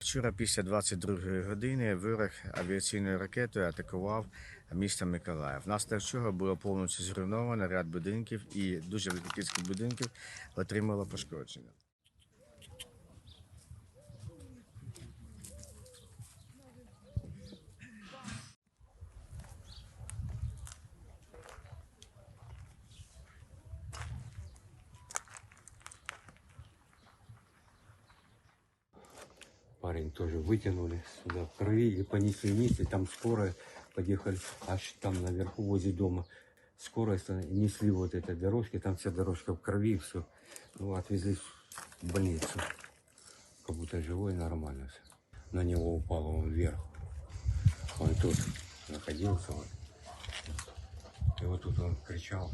Вчора після 22 години ворог авіаційною ракетою атакував місто Миколаїв. Внаслідок чого було повністю зруйновано ряд будинків і дуже великих будинків отримало пошкодження. Парень тоже вытянули сюда в крови и понесли вниз, и там скорая подъехали, аж там наверху возле дома. Скорая несли вот этой дорожки, там вся дорожка в крови, все. Ну, отвезли в больницу. Как будто живой, нормально все. На него упало он вверх. Он тут находился. Вот. И вот тут он кричал.